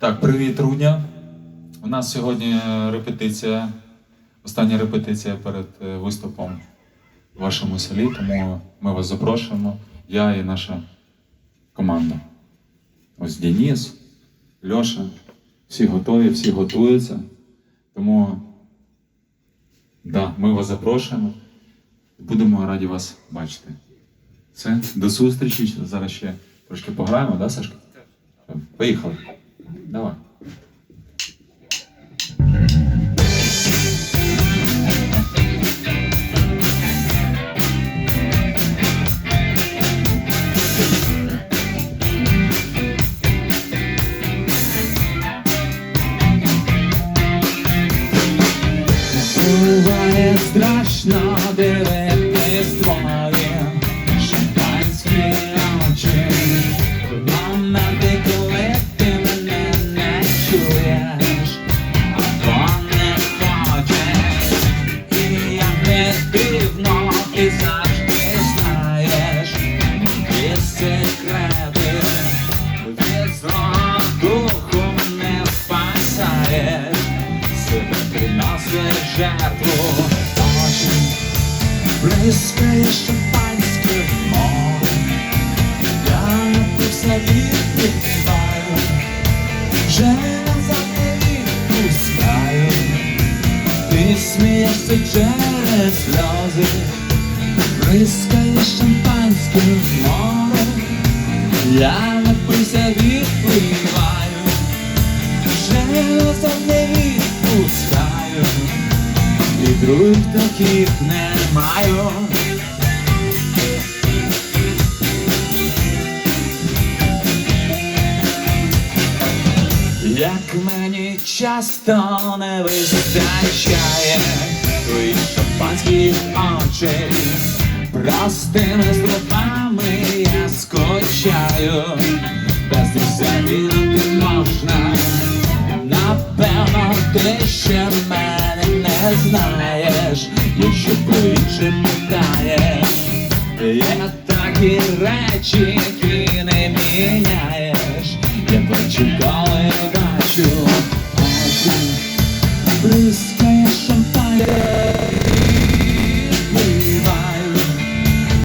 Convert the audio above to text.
Так, привіт, Рудня. У нас сьогодні репетиція, остання репетиція перед е, виступом в вашому селі, тому ми вас запрошуємо. Я і наша команда. Ось Денис, Льоша. Всі готові, всі готуються. Тому да, ми вас запрошуємо. Будемо раді вас бачити. Все, до зустрічі. Зараз ще трошки пограємо, да, Сашка? Поїхали. Dá lá. Słowa jest не дивно, ти завжди знаєш. Ті секрети від злого духу не спасаєш. Себе приносить жертву. Очі бризкає шампанське море. Я напився відпиваю Вже назад Ти смієшся через сльози. Бризкає шампанське море Я напився відпливаю назад не відпускаю, і друг таких не маю. Як мені часто не вистачає твоїх шампанських очей, простими словами я скучаю, без них загинути можна. Напевно, ти ще мене не знаєш, якщо по-іншому питаєш. Є такі речі, які не міняєш. Я бачу, коли